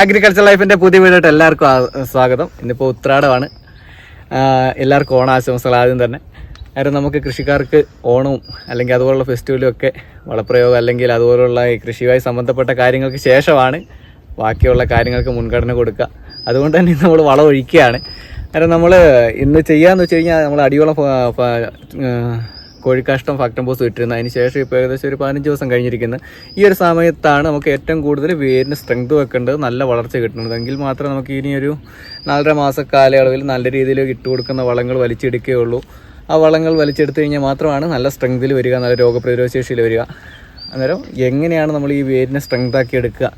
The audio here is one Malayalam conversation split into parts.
അഗ്രികൾച്ചർ ലൈഫിന്റെ പുതിയ വീടായിട്ട് എല്ലാവർക്കും സ്വാഗതം. ഇന്നിപ്പോൾ ഉത്രാടമാണ്. എല്ലാവർക്കും ഓണാശംസകൾ ആദ്യം തന്നെ. കാരണം നമുക്ക് കൃഷിക്കാർക്ക് ഓണവും അല്ലെങ്കിൽ അതുപോലുള്ള ഫെസ്റ്റിവലും ഒക്കെ വളപ്രയോഗം അല്ലെങ്കിൽ അതുപോലുള്ള കൃഷിയുമായി സംബന്ധപ്പെട്ട കാര്യങ്ങൾക്ക് ശേഷമാണ് ബാക്കിയുള്ള കാര്യങ്ങൾക്ക് മുൻഗണന കൊടുക്കുക. അതുകൊണ്ട് തന്നെ നമ്മൾ വളം ഒഴിക്കുകയാണ് കാരണം നമ്മൾ ഇന്ന് ചെയ്യാന്ന് വെച്ച് കഴിഞ്ഞാൽ നമ്മൾ അടിയോളം ഫ- ഫാക്ടം പോസ് കോഴിക്കാഷ്ടം ഇട്ടിരുന്നത്. അതിന് ശേഷം ഇപ്പോൾ ഏകദേശം ഒരു പതിനഞ്ച് ദിവസം കഴിഞ്ഞിരിക്കുന്നത് ഈ ഒരു സമയത്താണ് നമുക്ക് ഏറ്റവും കൂടുതൽ വേരിന് സ്ട്രെങ്ത് വെക്കേണ്ടത് നല്ല വളർച്ച കിട്ടുന്നത് എങ്കിൽ മാത്രമേ നമുക്ക് ഇനിയൊരു നാലര മാസ കാലയളവിൽ നല്ല രീതിയിൽ ഇട്ട് കൊടുക്കുന്ന വളങ്ങൾ വലിച്ചെടുക്കുകയുള്ളൂ. ആ വളങ്ങൾ വലിച്ചെടുത്ത് കഴിഞ്ഞാൽ മാത്രമാണ് നല്ല സ്ട്രെങ്തിൽ വരിക നല്ല രോഗപ്രതിരോധ ശേഷിയിൽ വരിക. അന്നേരം എങ്ങനെയാണ് നമ്മൾ ഈ വേരിനെ സ്ട്രെങ്ത് ആക്കി എടുക്കുക?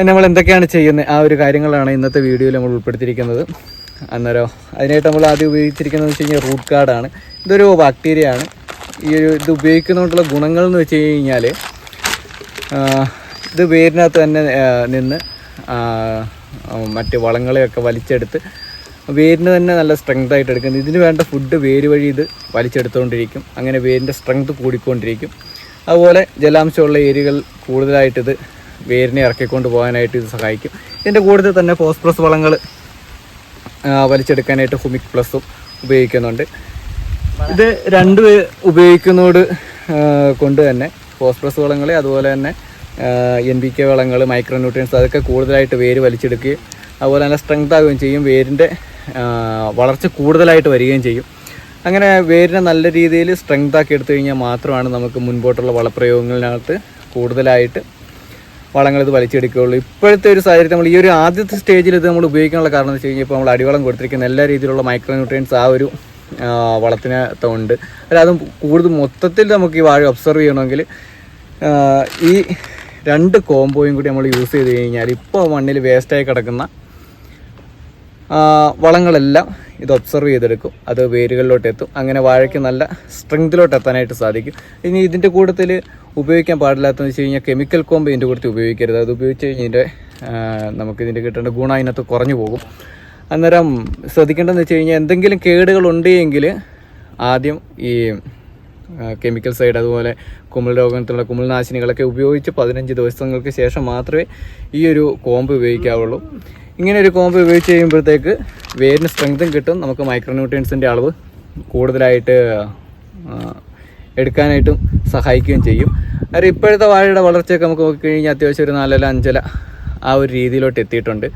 നമ്മൾ എന്തൊക്കെയാണ് ചെയ്യുന്നത്? ആ ഒരു കാര്യങ്ങളാണ് ഇന്നത്തെ വീഡിയോയിൽ നമ്മൾ ഉൾപ്പെടുത്തിയിരിക്കുന്നത്. അന്നേരം അതിനായിട്ട് നമ്മൾ ആദ്യം ഉപയോഗിച്ചിരിക്കുന്നത് വെച്ച് കഴിഞ്ഞാൽ റൂട്ട് കാർഡാണ് ഇതൊരു ബാക്ടീരിയ ആണ്. ഈ ഒരു ഇത് ഉപയോഗിക്കുന്നതുകൊണ്ടുള്ള ഗുണങ്ങൾ എന്ന് വെച്ച് കഴിഞ്ഞാൽ ഇത് വേരിനകത്ത് തന്നെ നിന്ന് മറ്റ് വളങ്ങളെയൊക്കെ വലിച്ചെടുത്ത് വേരിന് തന്നെ നല്ല സ്ട്രെങ്ത് ആയിട്ട് എടുക്കുന്നത് ഇതിന് വേണ്ട ഫുഡ് വേര് വഴി ഇത് വലിച്ചെടുത്തുകൊണ്ടിരിക്കും അങ്ങനെ വേരിന്റെ സ്ട്രെങ്ത് കൂടിക്കൊണ്ടിരിക്കും. അതുപോലെ ജലാംശമുള്ള ഏരിയകൾ കൂടുതലായിട്ടിത് വേരിനെ ഇറക്കിക്കൊണ്ട് പോകാനായിട്ട് ഇത് സഹായിക്കും. ഇതിന്റെ കൂടുതൽ തന്നെ ഫോസ്ഫറസ് വളങ്ങൾ വലിച്ചെടുക്കാനായിട്ട് ഹുമിക് പ്ലസും ഉപയോഗിക്കുന്നുണ്ട്. ഇത് രണ്ട് ഉപയോഗിക്കുന്നതോട് കൊണ്ട് തന്നെ ഫോസ്ഫറസ് വളങ്ങൾ അതുപോലെ തന്നെ എൻ ബി കെ വളങ്ങൾ മൈക്രോ ന്യൂട്രിയൻസ് അതൊക്കെ കൂടുതലായിട്ട് വേര് വലിച്ചെടുക്കുകയും അതുപോലെ തന്നെ സ്ട്രെങ്ത് ആകുകയും ചെയ്യും. വേരിന്റെ വളർച്ച കൂടുതലായിട്ട് വരികയും ചെയ്യും. അങ്ങനെ വേരിനെ നല്ല രീതിയിൽ സ്ട്രെങ്ത് ആക്കി എടുത്തു കഴിഞ്ഞാൽ മാത്രമാണ് നമുക്ക് മുൻപോട്ടുള്ള വളപ്രയോഗങ്ങളിനകത്ത് കൂടുതലായിട്ട് വളങ്ങൾ ഇത് വലിച്ചെടുക്കുകയുള്ളൂ. ഇപ്പോഴത്തെ ഒരു സാഹചര്യത്തിൽ നമ്മൾ ഈ ഒരു ആദ്യത്തെ സ്റ്റേജിൽ ഇത് നമ്മൾ ഉപയോഗിക്കാനുള്ള കാരണം എന്ന് വെച്ച് കഴിഞ്ഞാൽ ഇപ്പോൾ നമ്മൾ അടിവളം കൊടുത്തിരിക്കുന്ന എല്ലാ രീതിയിലുള്ള മൈക്രോ ന്യൂട്രിയൻസ് ആ ഒരു വളത്തിനകത്തുണ്ട് അല്ല അതും കൂടുതൽ മൊത്തത്തിൽ നമുക്ക് ഈ വാഴ ഒബ്സർവ് ചെയ്യണമെങ്കിൽ ഈ രണ്ട് കോമ്പോയും കൂടി നമ്മൾ യൂസ് ചെയ്ത് കഴിഞ്ഞാൽ ഇപ്പോൾ മണ്ണിൽ വേസ്റ്റായി കിടക്കുന്ന വളങ്ങളെല്ലാം ഇത് ഒബ്സർവ് ചെയ്തെടുക്കും. അത് വേരുകളിലോട്ട് എത്തും അങ്ങനെ വാഴയ്ക്ക് നല്ല സ്ട്രെങ്തിലോട്ട് എത്താനായിട്ട് സാധിക്കും. ഇനി ഇതിന്റെ കൂട്ടത്തിൽ ഉപയോഗിക്കാൻ പാടില്ലാത്തതെന്ന് വെച്ച് കഴിഞ്ഞാൽ കെമിക്കൽ കോമ്പ് ഇതിന്റെ കൂട്ടത്തിൽ ഉപയോഗിക്കരുത്. അത് ഉപയോഗിച്ച് കഴിഞ്ഞതിന്റെ നമുക്ക് ഇതിന്റെ കിട്ടേണ്ട ഗുണം അതിനകത്ത് കുറഞ്ഞു പോകും. അന്നേരം ശ്രദ്ധിക്കേണ്ടതെന്ന് വെച്ച് കഴിഞ്ഞാൽ എന്തെങ്കിലും കേടുകൾ ഉണ്ടെങ്കിൽ ആദ്യം ഈ കെമിക്കൽ സൈഡ് അതുപോലെ കുമിൾ രോഗത്തിലുള്ള കുമിൾനാശിനികളൊക്കെ ഉപയോഗിച്ച് പതിനഞ്ച് ദിവസങ്ങൾക്ക് ശേഷം മാത്രമേ ഈ ഒരു കോമ്പ് ഉപയോഗിക്കാവുള്ളൂ. ഇങ്ങനെ ഒരു കോമ്പ് ഉപയോഗിച്ച് കഴിയുമ്പോഴത്തേക്ക് വേരിന് സ്ട്രെങ്തും കിട്ടും. നമുക്ക് മൈക്രോന്യൂട്രിയൻസിന്റെ അളവ് കൂടുതലായിട്ട് എടുക്കാനായിട്ടും സഹായിക്കുകയും ചെയ്യും. അത് ഇപ്പോഴത്തെ വാഴയുടെ വളർച്ചയൊക്കെ നമുക്ക് നോക്കിക്കഴിഞ്ഞാൽ അത്യാവശ്യം ഒരു നാലല അഞ്ചല ആ ഒരു രീതിയിലോട്ട് എത്തിയിട്ടുണ്ട്.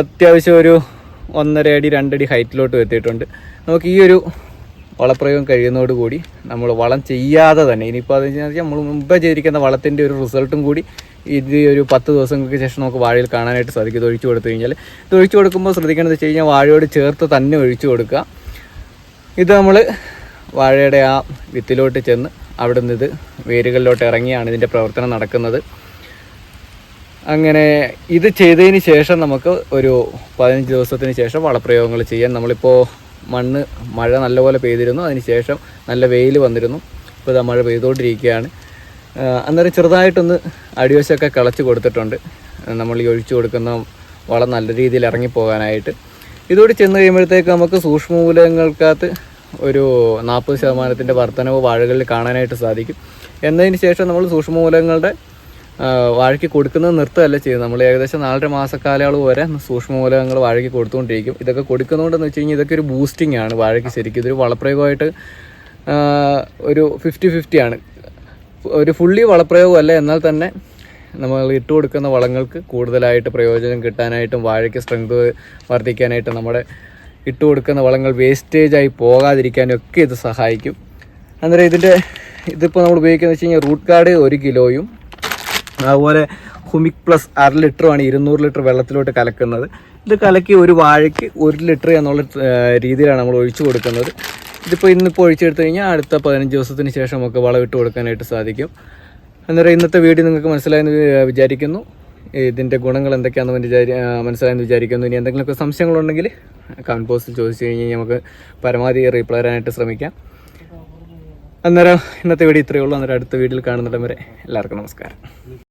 അത്യാവശ്യം ഒരു ഒന്നര അടി രണ്ടടി ഹൈറ്റിലോട്ട് എത്തിയിട്ടുണ്ട്. നമുക്ക് ഈ ഒരു വളപ്രയോഗം കഴിയുന്നതോടുകൂടി നമ്മൾ വളം ചെയ്യാതെ തന്നെ ഇനിയിപ്പോൾ അത് വെച്ചാൽ നമ്മൾ മുമ്പേ ചെയ്തിരിക്കുന്ന വളത്തിന്റെ ഒരു റിസൾട്ടും കൂടി ഇത് ഒരു പത്ത് ദിവസങ്ങൾക്ക് ശേഷം നമുക്ക് വാഴയിൽ കാണാനായിട്ട് സാധിക്കും. ഇത് ഒഴിച്ചു കൊടുത്തു കഴിഞ്ഞാൽ ഇത് ഒഴിച്ചു കൊടുക്കുമ്പോൾ ശ്രദ്ധിക്കേണ്ടത് വെച്ച് കഴിഞ്ഞാൽ വാഴയോട് ചേർത്ത് തന്നെ ഒഴിച്ചു കൊടുക്കുക. ഇത് നമ്മൾ വാഴയുടെ ആ വിത്തിലോട്ട് ചെന്ന് അവിടെ നിന്ന് ഇത് വേരുകളിലോട്ട് ഇറങ്ങിയാണ് ഇതിന്റെ പ്രവർത്തനം നടക്കുന്നത്. അങ്ങനെ ഇത് ചെയ്തതിന് ശേഷം നമുക്ക് ഒരു പതിനഞ്ച് ദിവസത്തിന് ശേഷം വളപ്രയോഗങ്ങൾ ചെയ്യാൻ. നമ്മളിപ്പോൾ മണ്ണ് മഴ നല്ലപോലെ പെയ്തിരുന്നു. അതിന് ശേഷം നല്ല വെയിൽ വന്നിരുന്നു. ഇപ്പോൾ ഇതാ മഴ പെയ്തുകൊണ്ടിരിക്കുകയാണ്. അന്നേരം ചെറുതായിട്ടൊന്ന് അടിവശമൊക്കെ കളച്ച് കൊടുത്തിട്ടുണ്ട്. നമ്മൾ ഈ ഒഴിച്ചു കൊടുക്കുന്ന വളം നല്ല രീതിയിൽ ഇറങ്ങിപ്പോകാനായിട്ട്. ഇതോട് ചെന്ന് കഴിയുമ്പോഴത്തേക്ക് നമുക്ക് സൂക്ഷ്മമൂലകങ്ങൾക്കകത്ത് ഒരു നാൽപ്പത് ശതമാനത്തിന്റെ വർധനവ് വാഴകളിൽ കാണാനായിട്ട് സാധിക്കും. എന്നതിന് ശേഷം നമ്മൾ സൂക്ഷ്മമൂലകങ്ങളുടെ വാഴയ്ക്ക് കൊടുക്കുന്നത് നിർത്തുകയല്ല ചെയ്യുന്നത്. നമ്മൾ ഏകദേശം നാലര മാസക്കാലയളവ് വരെ സൂക്ഷ്മമൂലകങ്ങൾ വാഴയ്ക്ക് കൊടുത്തുകൊണ്ടിരിക്കും. ഇതൊക്കെ കൊടുക്കുന്നതുകൊണ്ടെന്ന് വെച്ച് കഴിഞ്ഞാൽ ഇതൊക്കെ ഒരു ബൂസ്റ്റിംഗ് ആണ് വാഴയ്ക്ക് ശരിക്കും. ഇതൊരു വളപ്രയോഗമായിട്ട് ഒരു ഫിഫ്റ്റി ഫിഫ്റ്റി ആണ്. ഒരു ഫുള്ളി വളപ്രയോഗമല്ല എന്നാൽ തന്നെ നമ്മൾ ഇട്ട് കൊടുക്കുന്ന വളങ്ങൾക്ക് കൂടുതലായിട്ട് പ്രയോജനം കിട്ടാനായിട്ടും വാഴയ്ക്ക് സ്ട്രെങ്ത് വർദ്ധിക്കാനായിട്ടും നമ്മുടെ ഇട്ട് കൊടുക്കുന്ന വളങ്ങൾ വേസ്റ്റേജായി പോകാതിരിക്കാനും ഒക്കെ ഇത് സഹായിക്കും. അന്നേരം ഇതിന്റെ ഇതിപ്പോൾ നമ്മൾ ഉപയോഗിക്കുന്നത് വെച്ച് കഴിഞ്ഞാൽ റൂട്ട് കാർഡ് ഒരു കിലോയും അതുപോലെ ഹുമിക് പ്ലസ് അര ലിറ്ററുമാണ് ഇരുന്നൂറ് ലിറ്റർ വെള്ളത്തിലോട്ട് കലക്കുന്നത്. ഇത് കലക്കി ഒരു വാഴയ്ക്ക് ഒരു ലിറ്റർ എന്നുള്ള രീതിയിലാണ് നമ്മൾ ഒഴിച്ചു കൊടുക്കുന്നത്. ഇതിപ്പോൾ ഇന്നിപ്പോൾ ഒഴിച്ചെടുത്ത് കഴിഞ്ഞാൽ അടുത്ത പതിനഞ്ച് ദിവസത്തിന് ശേഷം നമുക്ക് വളമിട്ട് കൊടുക്കാനായിട്ട് സാധിക്കും. അന്നേരം ഇന്നത്തെ വീഡിയോ നിങ്ങൾക്ക് മനസ്സിലായെന്ന് വിചാരിക്കുന്നു. ഇതിന്റെ ഗുണങ്ങൾ എന്തൊക്കെയാണെന്ന് വിചാരി മനസ്സിലായെന്ന് വിചാരിക്കുന്നു. ഇനി എന്തെങ്കിലുമൊക്കെ സംശയങ്ങളുണ്ടെങ്കിൽ കമന്റ് ബോക്സിൽ ചോദിച്ചു കഴിഞ്ഞാൽ നമുക്ക് പരമാവധി റീപ്ലൈ തരാനായിട്ട് ശ്രമിക്കാം. അന്നേരം ഇന്നത്തെ വീഡിയോ ഇത്രയേ ഉള്ളൂ. അന്നേരം അടുത്ത വീഡിയോയിൽ കാണുന്നിടം വരെ എല്ലാവർക്കും നമസ്കാരം.